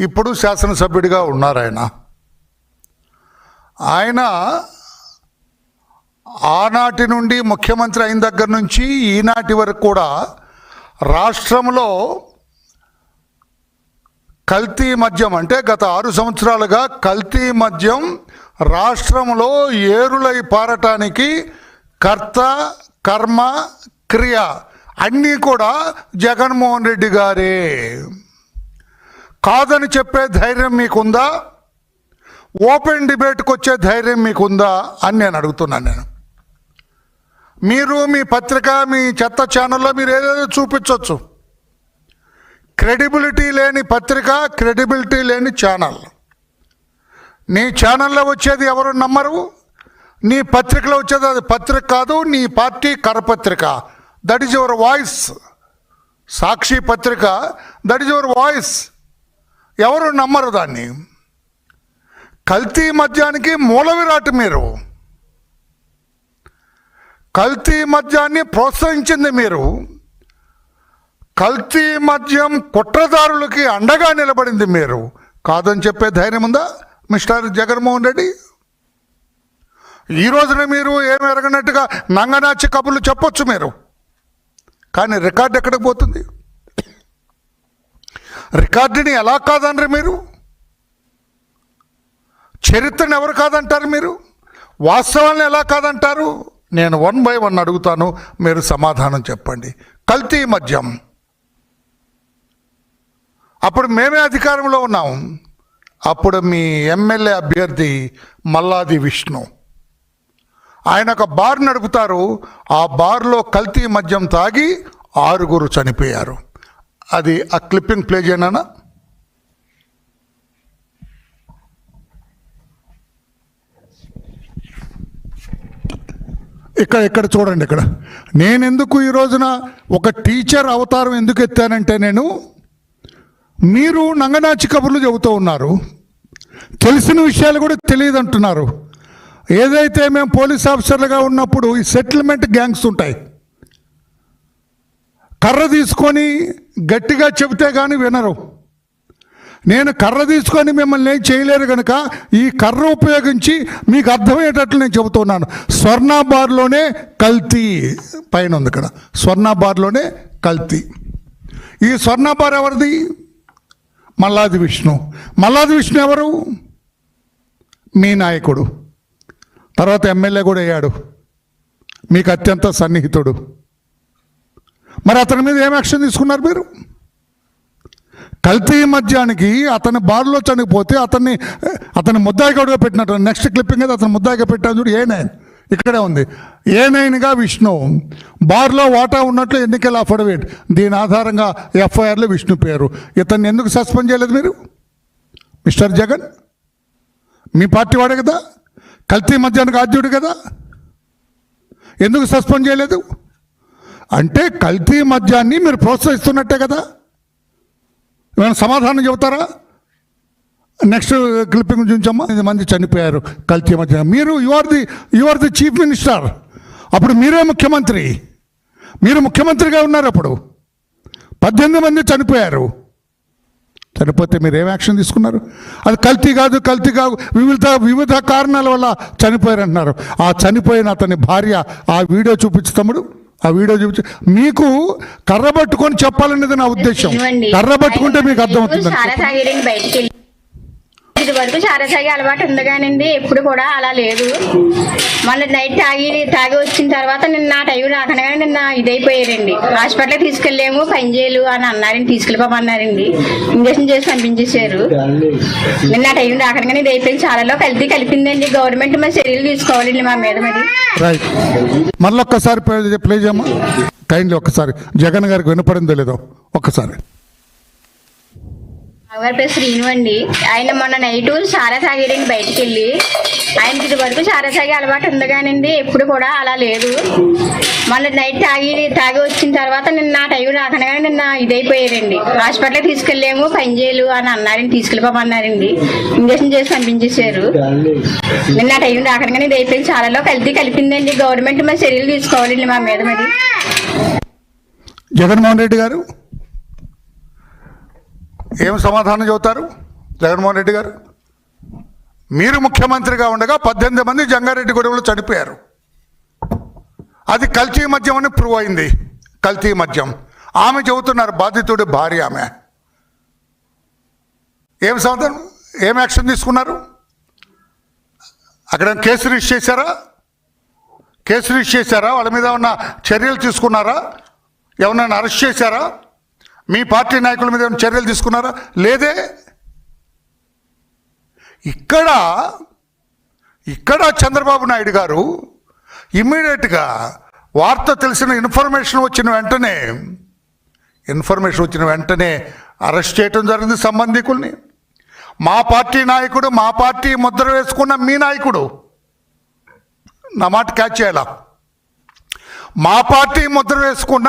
ఇప్పుడు శాసనసభ్యుడిగా ఉన్నారు ఆయన. ఆయన ఆనాటి నుండి ముఖ్యమంత్రి అయిన దగ్గర నుంచి ఈనాటి వరకు కూడా రాష్ట్రంలో కల్తీ మద్యం అంటే గత ఆరు సంవత్సరాలుగా కల్తీ మద్యం రాష్ట్రంలో ఏరులై పారటానికి కర్త కర్మ క్రియ అన్నీ కూడా జగన్మోహన్ రెడ్డి గారే. కాదని చెప్పే ధైర్యం మీకుందా? ఓపెన్ డిబేట్కి వచ్చే ధైర్యం మీకుందా అని నేను అడుగుతున్నాను నేను. మీరు మీ పత్రిక మీ చెత్త ఛానల్లో మీరు ఏదేదో చూపించవచ్చు క్రెడిబిలిటీ లేని పత్రిక క్రెడిబిలిటీ లేని ఛానల్. నీ ఛానల్లో వచ్చేది ఎవరు నమ్మరు? నీ పత్రికలో వచ్చేది అది పత్రిక కాదు నీ party కరపత్రిక. That is your voice Sakshi పత్రిక. దట్ ఈజ్ యువర్ వాయిస్ ఎవరు నమ్మరు దాన్ని? కల్తీ మద్యానికి మూల విరాట్ మీరు. కల్తీ మద్యాన్ని ప్రోత్సహించింది మీరు. కల్తీ మద్యం కుట్రదారులకి అండగా నిలబడింది మీరు. కాదని చెప్పే ధైర్యం ఉందా మిస్టర్ జగన్మోహన్ రెడ్డి? ఈ రోజున మీరు ఏమి ఎరగనట్టుగా నంగనాచి కబుర్లు చెప్పొచ్చు మీరు. కానీ రికార్డు ఎక్కడికి పోతుంది? రికార్డుని ఎలా కాదనరు మీరు? చరిత్రను ఎవరు కాదంటారు మీరు? వాస్తవాలను ఎలా కాదంటారు? నేను వన్ బై వన్ అడుగుతాను మీరు సమాధానం చెప్పండి. కల్తీ మద్యం. అప్పుడు మేమే అధికారంలో ఉన్నాం. అప్పుడు మీ ఎమ్మెల్యే అభ్యర్థి మల్లాది విష్ణు. ఆయన ఒక బార్ నడుపుతారు ఆ బార్లో కల్తీ మద్యం తాగి ఆరుగురు చనిపోయారు. అది ఆ క్లిప్పింగ్ ప్లే చేయనా? ఇక్కడ ఇక్కడ చూడండి ఇక్కడ. నేను ఎందుకు ఈ రోజున ఒక టీచర్ అవతారం ఎందుకు ఎత్తానంటే నేను మీరు నంగనాచి కబుర్లు చెబుతూ ఉన్నారు. తెలిసిన విషయాలు కూడా తెలియదు అంటున్నారు. ఏదైతే మేము పోలీస్ ఆఫీసర్లుగా ఉన్నప్పుడు ఈ సెటిల్మెంట్ గ్యాంగ్స్ ఉంటాయి. కర్ర తీసుకొని గట్టిగా చెబితే కానీ వినరు. నేను కర్ర తీసుకొని మిమ్మల్ని ఏం చేయలేరు కనుక ఈ కర్ర ఉపయోగించి మీకు అర్థమయ్యేటట్లు నేను చెబుతున్నాను. స్వర్ణ బార్లోనే కల్తీ పైన ఉంది ఇక్కడ. స్వర్ణ బార్లోనే కల్తీ. ఈ స్వర్ణ బార్ ఎవరిది? మల్లాది విష్ణు. మల్లాది విష్ణు ఎవరు? మీ నాయకుడు. తర్వాత ఎమ్మెల్యే కూడా అయ్యాడు. మీకు అత్యంత సన్నిహితుడు. మరి అతని మీద ఏం యాక్షన్ తీసుకున్నారు మీరు? కల్తీ మద్యానికి అతని బార్లో చనిపోతే అతన్ని అతని ముద్దాయిగా పెట్టినట్టు నెక్స్ట్ క్లిప్పింగ్ అయితే అతను ముద్దాయిగా పెట్టాను చూడు ఏ నైన్? ఇక్కడే ఉంది. ఏ నైన్గా విష్ణు? బార్లో వాటా ఉన్నట్లు ఎన్నికల అఫిడవిట్. దీని ఆధారంగా ఎఫ్ఐఆర్లో విష్ణు పేరు. ఇతన్ని ఎందుకు సస్పెండ్ చేయలేదు మీరు? మిస్టర్ జగన్? మీ పార్టీ వాడే కదా? కల్తీ మద్యానికి ఆద్యుడు కదా? ఎందుకు సస్పెండ్ చేయలేదు? అంటే కల్తీ మద్యాన్ని మీరు ప్రోత్సహిస్తున్నట్టే కదా? ఏమైనా సమాధానం చెబుతారా? నెక్స్ట్ క్లిప్పింగ్ చూపించమ్మా. ఐదు మంది చనిపోయారు కల్తీ మధ్య మీరు you are the you are the chief minister అప్పుడు మీరే ముఖ్యమంత్రి. మీరు ముఖ్యమంత్రిగా ఉన్నారు అప్పుడు. పద్దెనిమిది మంది చనిపోయారు. చనిపోతే మీరు ఏం యాక్షన్ తీసుకున్నారు? అది కల్తీ కాదు కల్తీ కాదు. వివిధ వివిధ కారణాల వల్ల చనిపోయారు అంటున్నారు ఆ చనిపోయిన అతని భార్య ఆ వీడియో చూపించు తమ్ముడు. ఆ వీడియో చూపించి. మీకు కర్ర పట్టుకొని చెప్పాలనేది నా ఉద్దేశం. కర్ర పట్టుకుంటే మీకు అర్థమవుతుంది చాలా తాగేదండి బయటికి వెళ్ళి ఇది వరకు చాలా తాగే అలవాటు ఉంది కానండి ఎప్పుడు కూడా అలా లేదు. మళ్ళీ నైట్ తాగి తాగి వచ్చిన తర్వాత నిన్న నా టైం రాకనగానే నిన్న ఇదైపోయారండి. హాస్పిటల్కి తీసుకెళ్ళాము పనిచేయలు అని అన్నారండి తీసుకెళ్ళిపోమన్నారండి. ఇంజక్షన్ చేసి పంపించేశారు. నిన్న ఆ టైం రాకనగానే ఇది అయిపోయింది చాలాలో కలిపి కలిపిందండి. గవర్నమెంట్ మరి చర్యలు తీసుకోవాలండి మా మీద మరి. మళ్ళీ ఒక్కసారి ప్లే- ప్లే చేయమ్మా. కైండ్లీ ఒక్కసారి. జగన్ గారికి వినపడిందో లేదో ఒక్కసారి. గారి పేరు శ్రీను అండి. ఆయన మొన్న నైట్ చాలా తాగాడండి బయటికి వెళ్ళి ఆయనకి ఇది వరకు చాలా తాగే అలవాటు ఉంది కానండి ఎప్పుడు కూడా అలా లేదు. మొన్న నైట్ తాగి తాగి వచ్చిన తర్వాత నిన్న నా టైం రాకనగానే నిన్న ఇదైపోయారండి. హాస్పిటల్కి తీసుకెళ్ళాము పని చేయలు అని అన్నారండి తీసుకెళ్ళిపోమన్నారండి. ఇంజక్షన్ చేసి పంపించేశారు. నిన్న ఆ టైం రాకనగానే ఇది అయిపోయింది చాలాలో కల్తీ కలిపిందండి. గవర్నమెంట్ మరి చర్యలు తీసుకోవాలండి మా మీద మరి. జగన్మోహన్ రెడ్డి గారు. ఏం సమాధానం చెబుతారు? జగన్మోహన్ రెడ్డి గారు? మీరు ముఖ్యమంత్రిగా ఉండగా పద్దెనిమిది మంది జంగారెడ్డి గొడవలు చనిపోయారు. అది కల్తీ మద్యం అని ప్రూవ్ అయింది. కల్తీ మద్యం. ఆమె చెబుతున్నారు బాధితుడి భార్య ఆమె. ఏం సమాధానం? ఏం యాక్షన్ తీసుకున్నారు? అక్కడ కేసు రిజిస్టర్ చేశారా? కేసు రిజిస్టర్ చేశారా? వాళ్ళ మీద ఉన్న చర్యలు తీసుకున్నారా? ఎవరైనా అరెస్ట్ చేశారా? మీ పార్టీ నాయకుల మీద ఏమైనా చర్యలు తీసుకున్నారా? లేదే. ఇక్కడ ఇక్కడ చంద్రబాబు నాయుడు గారు ఇమ్మీడియట్గా వార్త తెలిసిన ఇన్ఫర్మేషన్ వచ్చిన వెంటనే ఇన్ఫర్మేషన్ వచ్చిన వెంటనే అరెస్ట్ చేయటం జరిగింది సంబంధికుల్ని. మా పార్టీ నాయకుడు మా పార్టీ ముద్ర వేసుకున్న మీ నాయకుడు. నా మాట క్యాచ్ చేయాలా? మా పార్టీ ముద్ర వేసుకున్న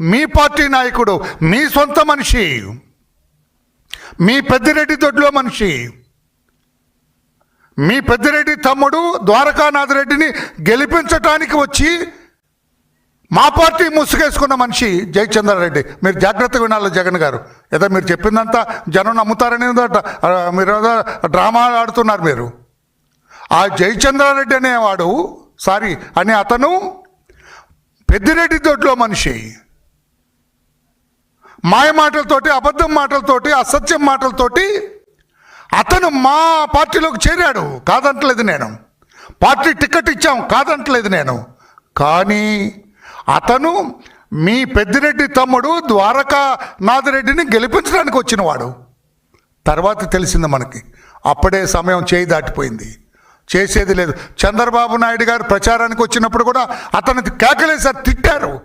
మీ పార్టీ నాయకుడు మీ సొంత మనిషి మీ పెద్దిరెడ్డి దొడ్లో మనిషి మీ పెద్దిరెడ్డి తమ్ముడు ద్వారకానాథ్ రెడ్డిని గెలిపించటానికి వచ్చి మా పార్టీ ముసుగేసుకున్న మనిషి జయచంద్రారెడ్డి మీరు జాగ్రత్తగా వినాలి జగన్ గారు. ఏదో మీరు చెప్పిందంతా జనం నమ్ముతారని మీరు డ్రామా ఆడుతున్నారు మీరు. ఆ జయచంద్రారెడ్డి అనేవాడు సారీ అని అతను పెద్దిరెడ్డి దొడ్లో మనిషి. మాయ మాటలతోటి అబద్ధం మాటలతోటి అసత్యం మాటలతోటి అతను మా పార్టీలోకి చేరాడు. కాదంటలేదు నేను. పార్టీ టికెట్ ఇచ్చాం కాదంటలేదు నేను. కానీ అతను మీ పెద్దిరెడ్డి తమ్ముడు ద్వారకా నాథరెడ్డిని గెలిపించడానికి వచ్చినవాడు. తర్వాత తెలిసింది మనకి. అప్పుడే సమయం చేయి దాటిపోయింది. చేసేది లేదు. చంద్రబాబు నాయుడు గారు ప్రచారానికి వచ్చినప్పుడు కూడా అతను కేకలేసారు తిట్టారు.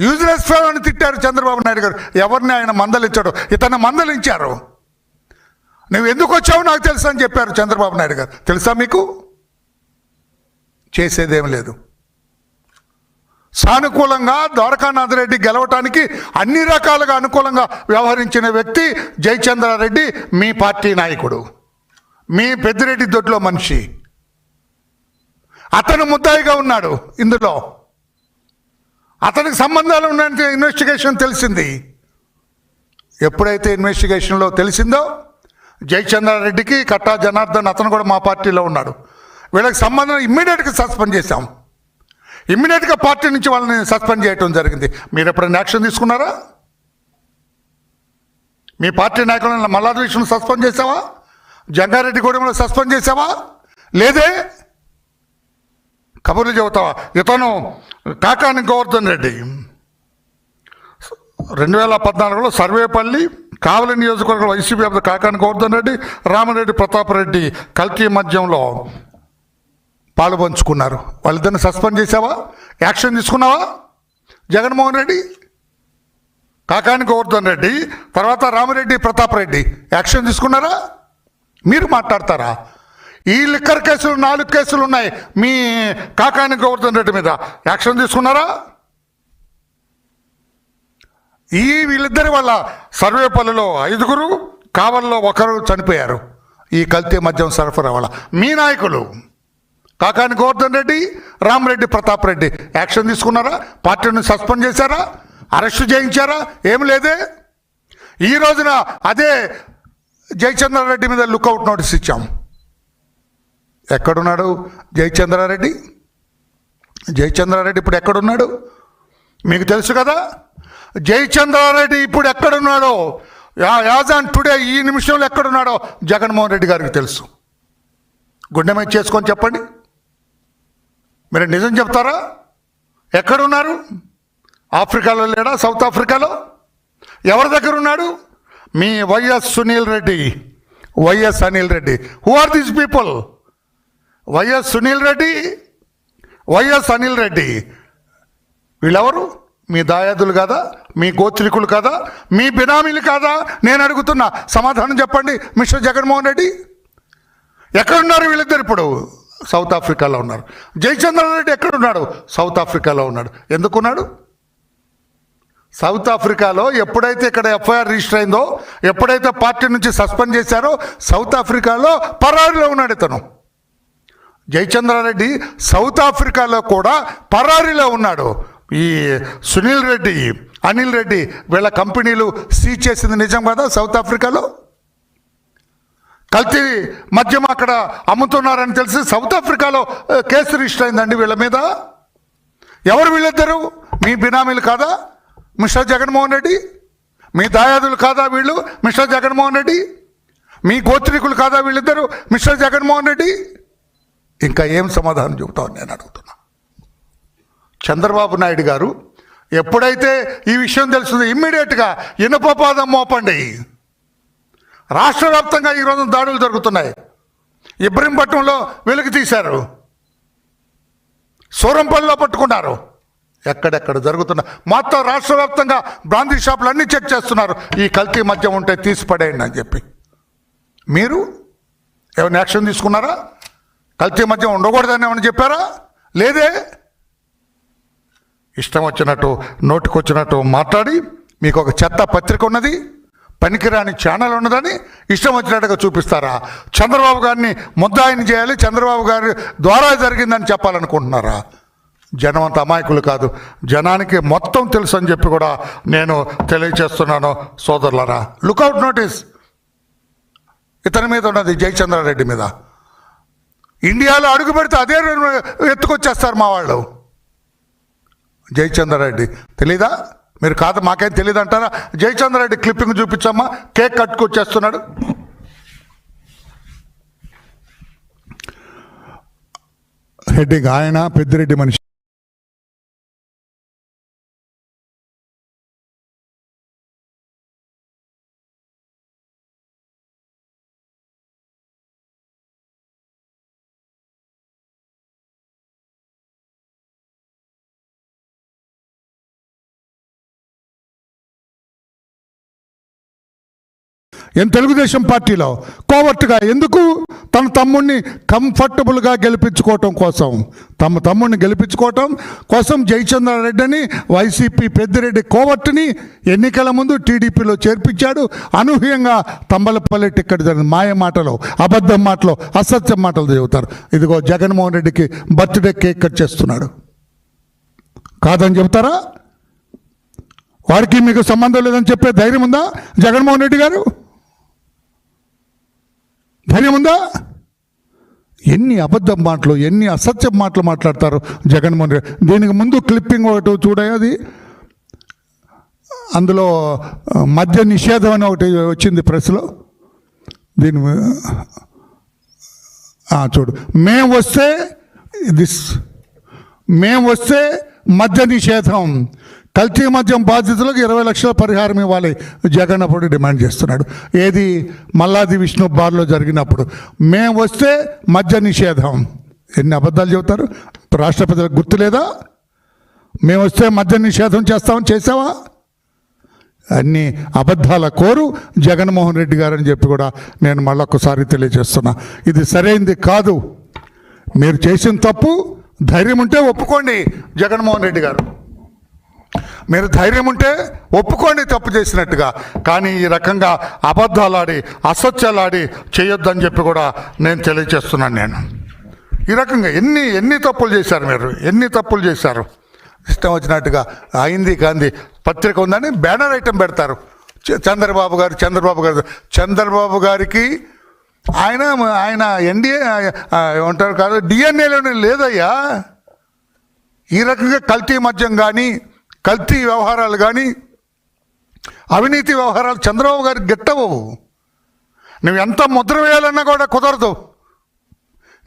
యూజ్లెస్ ఫెలో అని తిట్టారు చంద్రబాబు నాయుడు గారు. ఎవరిని ఆయన మందలించాడు? ఇతను మందలించారు. నువ్వు ఎందుకు వచ్చావు నాకు తెలుసు అని చెప్పారు చంద్రబాబు నాయుడు గారు. తెలుసా మీకు? చేసేదేం లేదు. సానుకూలంగా ద్వారకానాథ్ రెడ్డి గెలవటానికి అన్ని రకాలుగా అనుకూలంగా వ్యవహరించిన వ్యక్తి జయచంద్రారెడ్డి మీ పార్టీ నాయకుడు. మీ పెద్దిరెడ్డి దొడ్లో మనిషి. అతను ముద్దాయిగా ఉన్నాడు ఇందులో. అతనికి సంబంధాలు ఉన్నాయని ఇన్వెస్టిగేషన్ తెలిసింది. ఎప్పుడైతే ఇన్వెస్టిగేషన్లో తెలిసిందో జయచంద్రారెడ్డికి కట్టా జనార్దన్ అతను కూడా మా పార్టీలో ఉన్నాడు. వీళ్ళకి సంబంధం ఇమ్మీడియట్గా సస్పెండ్ చేశాం. ఇమ్మీడియట్గా పార్టీ నుంచి వాళ్ళని సస్పెండ్ చేయడం జరిగింది. మీరు ఎప్పుడైనా యాక్షన్ తీసుకున్నారా? మీ పార్టీ నాయకులను మల్లాది విషయం సస్పెండ్ చేసావా జంగారెడ్డి గూడెంలో సస్పెండ్ చేసావా లేదే? కబుర్లు చెబుతావా? ఇతను కాకాని గోవర్ధన్ రెడ్డి. రెండు వేల పద్నాలుగులో సర్వేపల్లి కావలి నియోజకవర్గం వైసీపీ అభ్యర్థి కాకాని గోవర్ధన్ రెడ్డి రామరెడ్డి ప్రతాప్ రెడ్డి కల్తీ మధ్యంలో పాలు పంచుకున్నారు. వాళ్ళిద్దరిని సస్పెండ్ చేసావా యాక్షన్ తీసుకున్నావా? జగన్మోహన్ రెడ్డి? కాకాని గోవర్ధన్ రెడ్డి తర్వాత రామరెడ్డి ప్రతాప్ రెడ్డి. యాక్షన్ తీసుకున్నారా? మీరు మాట్లాడతారా? ఈ లిక్కర్ కేసులు నాలుగు కేసులు ఉన్నాయి. మీ కాకాని గోవర్ధన్ రెడ్డి మీద యాక్షన్ తీసుకున్నారా? ఈ వీళ్ళిద్దరి వల్ల సర్వేపల్లిలో ఐదుగురు కావల్లో ఒకరు చనిపోయారు. ఈ కల్తీ మద్యం సరఫరా వల్ల. మీ నాయకులు కాకాని గోవర్ధన్ రెడ్డి రామరెడ్డి ప్రతాప్ రెడ్డి యాక్షన్ తీసుకున్నారా? పార్టీని సస్పెండ్ చేశారా? అరెస్ట్ చేయించారా? ఏం లేదే? ఈ రోజున అదే జయచంద్రారెడ్డి మీద లుక్అవుట్ నోటీస్ ఇచ్చాం. ఎక్కడున్నాడు జయచంద్రారెడ్డి జయచంద్రారెడ్డి ఇప్పుడు ఎక్కడున్నాడు? మీకు తెలుసు కదా? జయచంద్రారెడ్డి ఇప్పుడు ఎక్కడున్నాడో? యాజ్ ఆన్ టుడే ఈ నిమిషంలో ఎక్కడున్నాడో జగన్మోహన్ రెడ్డి గారికి తెలుసు. గుండె మీద చేసుకొని చెప్పండి. మీరు నిజం చెప్తారా? ఎక్కడున్నారు? ఆఫ్రికాలో లేడా? సౌత్ ఆఫ్రికాలో? ఎవరి దగ్గర ఉన్నాడు? మీ YS Sunil Reddy. YS Anil Reddy. Who are these people YS Sunil Reddy YS Anil Reddy. వీళ్ళెవరు? మీ దాయాదులు కాదా? మీ గోత్రికులు కాదా? మీ బినామీలు కాదా? నేను అడుగుతున్నా. సమాధానం చెప్పండి మిస్టర్ జగన్మోహన్ రెడ్డి. ఎక్కడున్నారు వీళ్ళిద్దరు ఇప్పుడు? సౌత్ ఆఫ్రికాలో ఉన్నారు. జయచంద్రారెడ్డి ఎక్కడున్నాడు? సౌత్ ఆఫ్రికాలో ఉన్నాడు. ఎందుకున్నాడు? సౌత్ ఆఫ్రికాలో ఎప్పుడైతే ఇక్కడ ఎఫ్ఐఆర్ రిజిస్టర్ అయిందో ఎప్పుడైతే పార్టీ నుంచి సస్పెండ్ చేశారో సౌత్ ఆఫ్రికాలో పరారీలో ఉన్నాడు ఇతను. జయచంద్రారెడ్డి సౌత్ ఆఫ్రికాలో కూడా పరారీలో ఉన్నాడు. ఈ సునీల్ రెడ్డి అనిల్ రెడ్డి వీళ్ళ కంపెనీలు సీజ్ చేసింది నిజం కదా సౌత్ ఆఫ్రికాలో? కల్తీ మద్యం అక్కడ అమ్ముతున్నారని తెలిసి సౌత్ ఆఫ్రికాలో కేసు రిజిస్టర్ అయిందండి వీళ్ళ మీద? ఎవరు వీళ్ళిద్దరు? మీ బినామీలు కాదా? మిస్టర్ జగన్మోహన్ రెడ్డి? మీ దాయాదులు కాదా వీళ్ళు మిస్టర్ జగన్మోహన్ రెడ్డి? మీ గోత్రికులు కాదా వీళ్ళిద్దరూ మిస్టర్ జగన్మోహన్ రెడ్డి? ఇంకా ఏం సమాధానం చెబుతామని నేను అడుగుతున్నా. చంద్రబాబు నాయుడు గారు ఎప్పుడైతే ఈ విషయం తెలుస్తుందో ఇమ్మీడియట్గా ఇనుపపాదం మోపండి. రాష్ట్ర వ్యాప్తంగా ఈరోజు దాడులు జరుగుతున్నాయి. ఇబ్రహీంపట్నంలో వెలుగు తీశారు. సూరంపల్లిలో పట్టుకున్నారు. ఎక్కడెక్కడ జరుగుతున్న మొత్తం రాష్ట్ర వ్యాప్తంగా బ్రాందీ షాపులు అన్నీ చెక్ చేస్తున్నారు. ఈ కల్తీ మద్యం ఉంటే తీసి పడేయండి అని చెప్పి. మీరు ఏమైనా యాక్షన్ తీసుకున్నారా? కల్తీ మద్యం ఉండకూడదని ఏమైనా చెప్పారా? లేదే? ఇష్టం వచ్చినట్టు నోటికొచ్చినట్టు మాట్లాడి మీకు ఒక చెత్త పత్రిక ఉన్నది పనికిరాని ఛానల్ ఉన్నదని ఇష్టం వచ్చినట్టుగా చూపిస్తారా? చంద్రబాబు గారిని ముద్దాయిని చేయాలి చంద్రబాబు గారి ద్వారా జరిగిందని చెప్పాలనుకుంటున్నారా? జనం అంత అమాయకులు కాదు. జనానికి మొత్తం తెలుసు అని చెప్పి కూడా నేను తెలియచేస్తున్నాను సోదరులరా. లుకౌట్ నోటీస్ ఇతని మీద ఉన్నది జయచంద్రారెడ్డి మీద. ఇండియాలో అడుగు పెడితే అదే ఎత్తుకొచ్చేస్తారు మా వాళ్ళు. జయచంద్రారెడ్డి. తెలీదా? మీరు కాదు మాకేం తెలియదు అంటారా? జయచంద్రారెడ్డి క్లిప్పింగ్ చూపించమ్మా. కేక్ కట్టుకొచ్చేస్తున్నాడు. హెడ్డింగ్ ఆయన పెద్దిరెడ్డి మనిషి. ఏం తెలుగుదేశం పార్టీలో కోవర్ట్గా ఎందుకు తన తమ్ముడిని కంఫర్టబుల్గా గెలిపించుకోవటం కోసం? తమ తమ్ముడిని గెలిపించుకోవటం కోసం జయచంద్రారెడ్డిని వైసీపీ పెద్దిరెడ్డి కోవర్ట్ని ఎన్నికల ముందు టీడీపీలో చేర్పించాడు. అనూహ్యంగా తంబలపల్లి టిక్కెట్ జరిగింది మాయ మాటలు అబద్ధం మాటలు అసత్యం మాటలు చెబుతారు. ఇదిగో జగన్మోహన్ రెడ్డికి బర్త్డే కేక్ కట్ చేస్తున్నాడు. కాదని చెబుతారా? వారికి మీకు సంబంధం లేదని చెప్పే ధైర్యం ఉందా జగన్మోహన్ రెడ్డి గారు? ధైర్యం ఉందా? ఎన్ని అబద్ధం మాటలు ఎన్ని అసత్యం మాటలు మాట్లాడతారు జగన్మోహన్ రెడ్డి దీనికి ముందు క్లిప్పింగ్ ఒకటి చూడే అది? అందులో మద్య నిషేధం అని ఒకటి వచ్చింది ప్రెస్లో. దీని చూడు. మేము వస్తే దిస్ మేము వస్తే మద్య నిషేధం. కల్తీ మద్యం బాధితులకు ఇరవై లక్షల పరిహారం ఇవ్వాలి. జగన్ అప్పుడు డిమాండ్ చేస్తున్నాడు. ఏది మల్లాది విష్ణు బార్లో జరిగినప్పుడు మేము వస్తే మద్య నిషేధం. ఎన్ని అబద్ధాలు చెబుతారు? రాష్ట్ర గుర్తులేదా గుర్తు లేదా? మేము వస్తే మద్య నిషేధం చేస్తామని చేసావా అన్ని అబద్ధాల కోరు జగన్మోహన్ రెడ్డి గారు అని చెప్పి కూడా నేను మళ్ళొకసారి తెలియజేస్తున్నా. ఇది సరైంది కాదు. మీరు చేసిన తప్పు ధైర్యం ఉంటే ఒప్పుకోండి జగన్మోహన్ రెడ్డి గారు. మీరు ధైర్యం ఉంటే ఒప్పుకోండి తప్పు చేసినట్టుగా. కానీ ఈ రకంగా అబద్ధాలాడి అసత్యాలాడి చేయొద్దని చెప్పి కూడా నేను తెలియజేస్తున్నాను నేను. ఈ రకంగా ఎన్ని ఎన్ని తప్పులు చేశారు మీరు? ఎన్ని తప్పులు చేశారు? ఇష్టం వచ్చినట్టుగా అయింది కాంది. పత్రిక ఉందని బ్యానర్ ఐటెం పెడతారు. చంద్రబాబు గారు చంద్రబాబు గారు. చంద్రబాబు గారికి ఆయన ఆయన ఎన్డీఏ ఏమంటారు కాదు డిఎన్ఏలోనే లేదయ్యా. ఈ రకంగా కల్తీ మద్యం కానీ కల్తీ వ్యవహారాలు కానీ అవినీతి వ్యవహారాలు చంద్రబాబు గారికి గిట్టవు నువ్వు ఎంత ముద్ర వేయాలన్నా కూడా కుదరదు.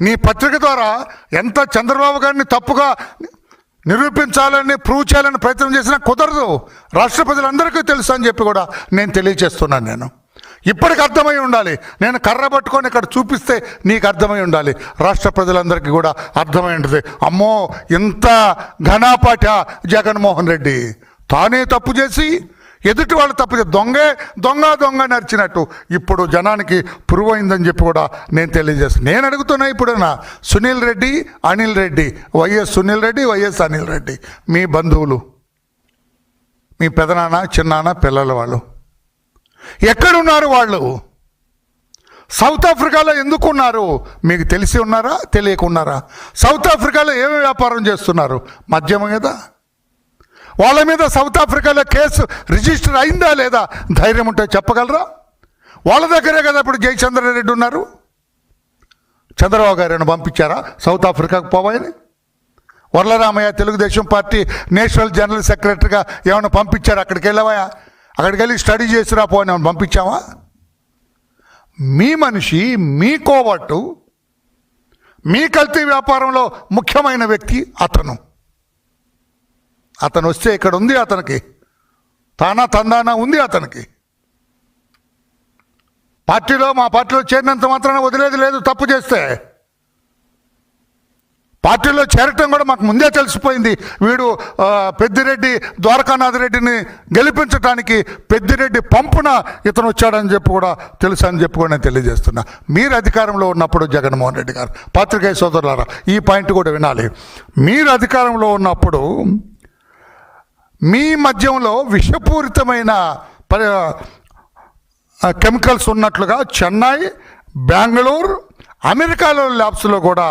నీ పత్రిక ద్వారా ఎంత చంద్రబాబు గారిని తప్పుగా నిరూపించాలని ప్రూవ్ చేయాలని ప్రయత్నం చేసినా కుదరదు. రాష్ట్ర ప్రజలందరికీ తెలుసు అని చెప్పి కూడా నేను తెలియచేస్తున్నాను నేను. ఇప్పటికి అర్థమై ఉండాలి. నేను కర్ర పట్టుకొని ఇక్కడ చూపిస్తే నీకు అర్థమై ఉండాలి. రాష్ట్ర ప్రజలందరికీ కూడా అర్థమై ఉంటుంది. అమ్మో ఇంత ఘనాపాఠ జగన్మోహన్ రెడ్డి. తానే తప్పు చేసి ఎదుటి వాళ్ళు తప్పు చేసి దొంగే దొంగ దొంగ నడిచినట్టు ఇప్పుడు జనానికి ప్రూవ్ అయిందని చెప్పి కూడా నేను తెలియజేస్తాను నేను అడుగుతున్నా ఇప్పుడన్నా. Sunil Reddy Anil Reddy YS Sunil Reddy YS Anil Reddy. మీ బంధువులు మీ పెదనాన్న చిన్నాన్న పిల్లల వాళ్ళు. ఎక్కడున్నారు వాళ్ళు? సౌత్ ఆఫ్రికాలో ఎందుకున్నారు? మీకు తెలిసి ఉన్నారా? తెలియకున్నారా? సౌత్ ఆఫ్రికాలో ఏమి వ్యాపారం చేస్తున్నారు? మద్యం కదా వాళ్ళ మీద సౌత్ ఆఫ్రికాలో కేసు రిజిస్టర్ అయిందా లేదా? ధైర్యం ఉంటే చెప్పగలరా? వాళ్ళ దగ్గరే కదా ఇప్పుడు జయచంద్రారెడ్డి ఉన్నారు. చంద్రబాబు గారిని పంపించారా? సౌత్ ఆఫ్రికాకు పోవాయని Varla Ramaiah Telugu Desam party national general సెక్రటరీగా ఏమైనా పంపించారు? అక్కడికి వెళ్ళవాయా? అక్కడికి వెళ్ళి స్టడీ చేసిరా పోని పంపించావా? మీ మనిషి మీ కోవట్టు మీ కల్తీ వ్యాపారంలో ముఖ్యమైన వ్యక్తి అతను. అతను వస్తే ఇక్కడ ఉంది అతనికి. తానా తందానా ఉంది అతనికి. పార్టీలో మా పార్టీలో చేరినంత మాత్రాన వదిలేది లేదు తప్పు చేస్తే. పార్టీలో చేరటం కూడా మాకు ముందే తెలిసిపోయింది. వీడు పెద్దిరెడ్డి ద్వారకానాథ్ రెడ్డిని గెలిపించడానికి పెద్దిరెడ్డి పంపున ఇతను వచ్చాడని చెప్పి కూడా తెలుసు అని చెప్పి కూడా నేను తెలియజేస్తున్నా. మీరు అధికారంలో ఉన్నప్పుడు జగన్మోహన్ రెడ్డి గారు పాత్రికేయ సోదరులారా ఈ పాయింట్ కూడా వినాలి. మీరు అధికారంలో ఉన్నప్పుడు మీ మద్యంలో విషపూరితమైన పరి కెమికల్స్ ఉన్నట్లుగా చెన్నై బెంగళూరు అమెరికాలో ల్యాబ్స్లో కూడా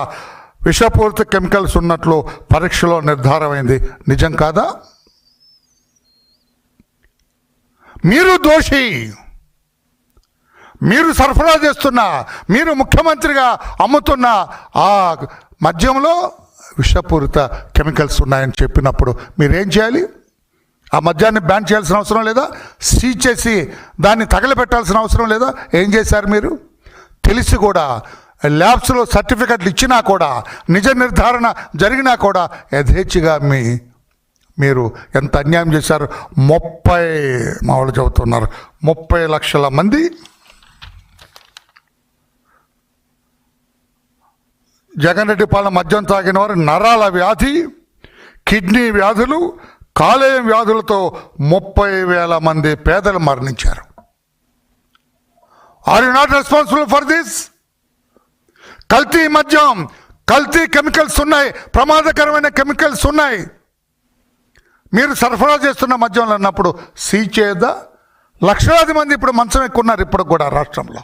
విషపూరిత కెమికల్స్ ఉన్నట్లు పరీక్షలో నిర్ధారమైంది. నిజం కాదా? మీరు దోషి. మీరు సరఫరా చేస్తున్న మీరు ముఖ్యమంత్రిగా అమ్ముతున్న ఆ మద్యంలో విషపూరిత కెమికల్స్ ఉన్నాయని చెప్పినప్పుడు మీరేం చేయాలి? ఆ మద్యాన్ని బ్యాన్ చేయాల్సిన అవసరం లేదా? సీజ్ చేసి దాన్ని తగలబెట్టాల్సిన అవసరం లేదా? ఏం చేశారు మీరు? తెలిసి కూడా ల్యాబ్స్లో సర్టిఫికెట్లు ఇచ్చినా కూడా నిజ నిర్ధారణ జరిగినా కూడా యథేచ్ఛగా మీ మీరు ఎంత అన్యాయం చేశారు? ముప్పై మా వాళ్ళు చెబుతున్నారు. ముప్పై లక్షల మంది జగన్ రెడ్డి పాలన మద్యం తాగిన వారు నరాల వ్యాధి కిడ్నీ వ్యాధులు కాలేయం వ్యాధులతో ముప్పై వేల మంది పేదలు మరణించారు. Are you not responsible for this కల్తీ మద్యం కల్తీ కెమికల్స్ ఉన్నాయి ప్రమాదకరమైన కెమికల్స్ ఉన్నాయి. మీరు సరఫరా చేస్తున్న మద్యంలో అన్నప్పుడు సీచేద లక్షలాది మంది ఇప్పుడు మంచం ఎక్కున్నారు ఇప్పుడు కూడా రాష్ట్రంలో.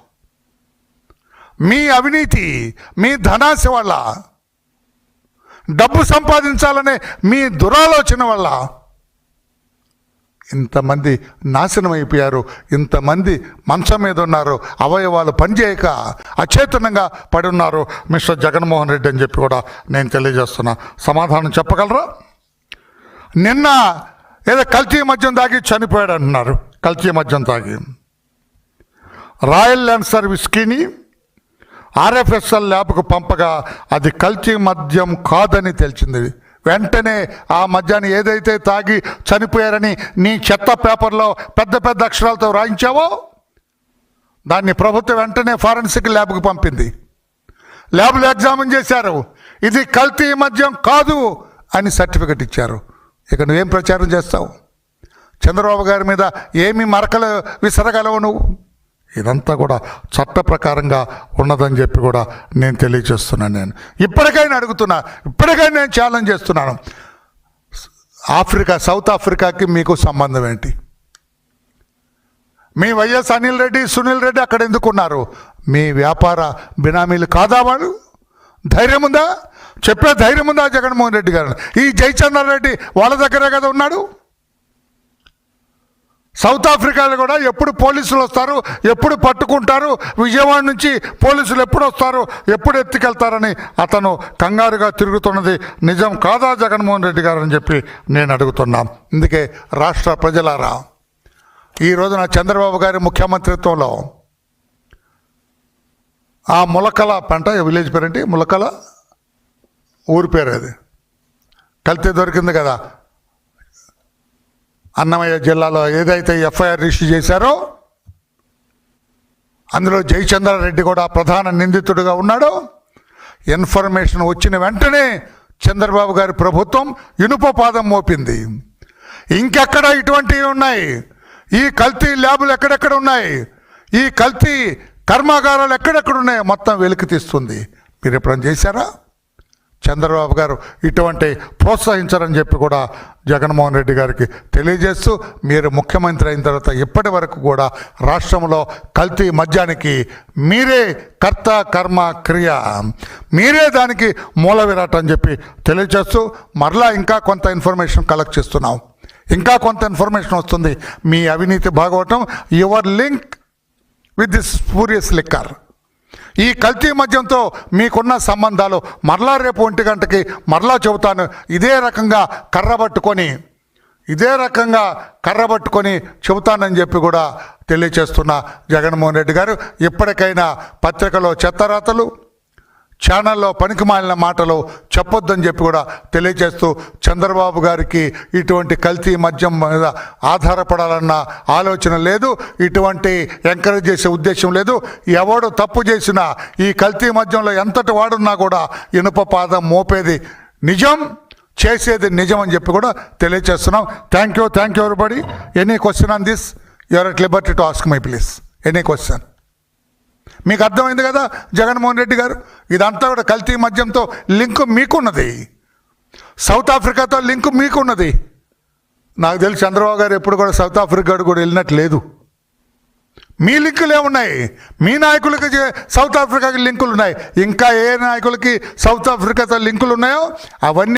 మీ అవినీతి మీ ధనాశ వల్ల డబ్బు సంపాదించాలనే మీ దురాలోచన వల్ల ఇంతమంది నాశనం అయిపోయారు ఇంతమంది మంచం మీద ఉన్నారు అవయవాలు పనిచేయక అచేతనంగా పడి ఉన్నారు. మిస్టర్ జగన్మోహన్ రెడ్డి అని చెప్పి కూడా నేను తెలియజేస్తున్నా. సమాధానం చెప్పగలరా? నిన్న ఏదో కల్తీ మద్యం తాగి చనిపోయాడు అంటున్నారు. కల్తీ మద్యం తాగి. రాయల్ ల్యాండ్ సర్వీస్కిని ఆర్ఎఫ్ఎస్ఎల్ ల్యాబ్కు పంపగా అది కల్తీ మద్యం కాదని తెలిసింది. వెంటనే ఆ మద్యాన్ని ఏదైతే తాగి చనిపోయారని నీ చెత్త పేపర్లో పెద్ద పెద్ద అక్షరాలతో రాయించావో దాన్ని ప్రభుత్వం వెంటనే ఫారెన్సిక్ ల్యాబ్కు పంపింది. ల్యాబ్లో ఎగ్జామిన్ చేశారు. ఇది కల్తీ మద్యం కాదు అని సర్టిఫికెట్ ఇచ్చారు. ఇక నువ్వేం ప్రచారం చేస్తావు? చంద్రబాబు గారి మీద ఏమి మరకలు విసరగలవు నువ్వు? ఇదంతా కూడా చట్ట ప్రకారంగా ఉన్నదని చెప్పి కూడా నేను తెలియజేస్తున్నాను నేను. ఇప్పటికైనా అడుగుతున్నా ఇప్పటికైనా నేను ఛాలెంజ్ చేస్తున్నాను. ఆఫ్రికా సౌత్ ఆఫ్రికాకి మీకు సంబంధం ఏంటి? మీ వైఎస్ అనిల్ రెడ్డి సునీల్ రెడ్డి అక్కడ ఎందుకున్నారు మీ వ్యాపార బినామీలు కాదా వాళ్ళు? ధైర్యం ఉందా? చెప్పే ధైర్యం ఉందా జగన్మోహన్ రెడ్డి గారు? ఈ జయచంద్ర రెడ్డి వాళ్ళ దగ్గరే కదా ఉన్నాడు? సౌత్ ఆఫ్రికాలో కూడా ఎప్పుడు పోలీసులు వస్తారు ఎప్పుడు పట్టుకుంటారు విజయవాడ నుంచి పోలీసులు ఎప్పుడు వస్తారు ఎప్పుడు ఎత్తుకెళ్తారని అతను కంగారుగా తిరుగుతున్నది నిజం కాదా జగన్మోహన్ రెడ్డి గారు అని చెప్పి నేను అడుగుతున్నాం. అందుకే రాష్ట్ర ప్రజలారా ఈ రోజున చంద్రబాబు గారి ముఖ్యమంత్రిత్వంలో ఆ ములకల పంట విలేజ్ పేరేంటి? ములకల? ఊరి పేరు అది. కలితే దొరికింది కదా. అన్నమయ్య జిల్లాలో ఏదైతే ఎఫ్ఐఆర్ రిజిస్టర్ చేశారో అందులో జయచంద్రారెడ్డి కూడా ప్రధాన నిందితుడిగా ఉన్నాడు. ఇన్ఫర్మేషన్ వచ్చిన వెంటనే చంద్రబాబు గారి ప్రభుత్వం ఇనుప పాదం మోపింది. ఇంకెక్కడ ఇటువంటివి ఉన్నాయి? ఈ కల్తీ ల్యాబులు ఎక్కడెక్కడ ఉన్నాయి? ఈ కల్తీ కర్మాగారాలు ఎక్కడెక్కడ ఉన్నాయో మొత్తం వెలికి తీస్తుంది. మీరు ఎప్పుడైనా చేశారా? చంద్రబాబు గారు ఇటువంటి ప్రోత్సహించారని చెప్పి కూడా జగన్మోహన్ రెడ్డి గారికి తెలియజేస్తూ మీరు ముఖ్యమంత్రి అయిన తర్వాత ఇప్పటి వరకు కూడా రాష్ట్రంలో కల్తీ మద్యానికి మీరే కర్త కర్మ క్రియ మీరే దానికి మూల విరాట్ అని చెప్పి తెలియజేస్తూ మరలా ఇంకా కొంత ఇన్ఫర్మేషన్ కలెక్ట్ చేస్తున్నాం. ఇంకా కొంత ఇన్ఫర్మేషన్ వస్తుంది. మీ అవినీతి Bhagavatam your link with this spurious liquor. ఈ కల్తీ మద్యంతో మీకున్న సంబంధాలు మరలా రేపు ఒంటి గంటకి మరలా చెబుతాను. ఇదే రకంగా కర్రబట్టుకొని ఇదే రకంగా కర్రబట్టుకొని చెబుతానని చెప్పి కూడా తెలియచేస్తున్న జగన్మోహన్ రెడ్డి గారు. ఇప్పటికైనా పత్రికలో చెత్తరాతలు ఛానల్లో పనికి మాలిన మాటలు చెప్పొద్దని చెప్పి కూడా తెలియజేస్తూ చంద్రబాబు గారికి ఇటువంటి కల్తీ మద్యం మీద ఆధారపడాలన్న ఆలోచన లేదు. ఇటువంటి ఎంకరేజ్ చేసే ఉద్దేశం లేదు. ఎవడు తప్పు చేసినా ఈ కల్తీ మద్యంలో ఎంతటి వాడున్నా కూడా ఇనుప పాదం మోపేది నిజం చేసేది నిజం అని చెప్పి కూడా తెలియజేస్తున్నాం. Thank you thank you everybody any question on this your at liberty to ask my please any question మీకు అర్థమైంది కదా జగన్మోహన్ రెడ్డి గారు? ఇదంతా కూడా కల్తీ మద్యంతో లింక్ మీకున్నది. సౌత్ ఆఫ్రికాతో లింక్ మీకున్నది. నాకు తెలిసి చంద్రబాబు గారు ఎప్పుడు కూడా సౌత్ ఆఫ్రికా కూడా వెళ్ళినట్టు లేదు. మీ లింకులు ఏమున్నాయి మీ నాయకులకి సౌత్ ఆఫ్రికాకి లింకులు ఉన్నాయి. ఇంకా ఏ నాయకులకి సౌత్ ఆఫ్రికాతో లింకులు ఉన్నాయో అవన్నీ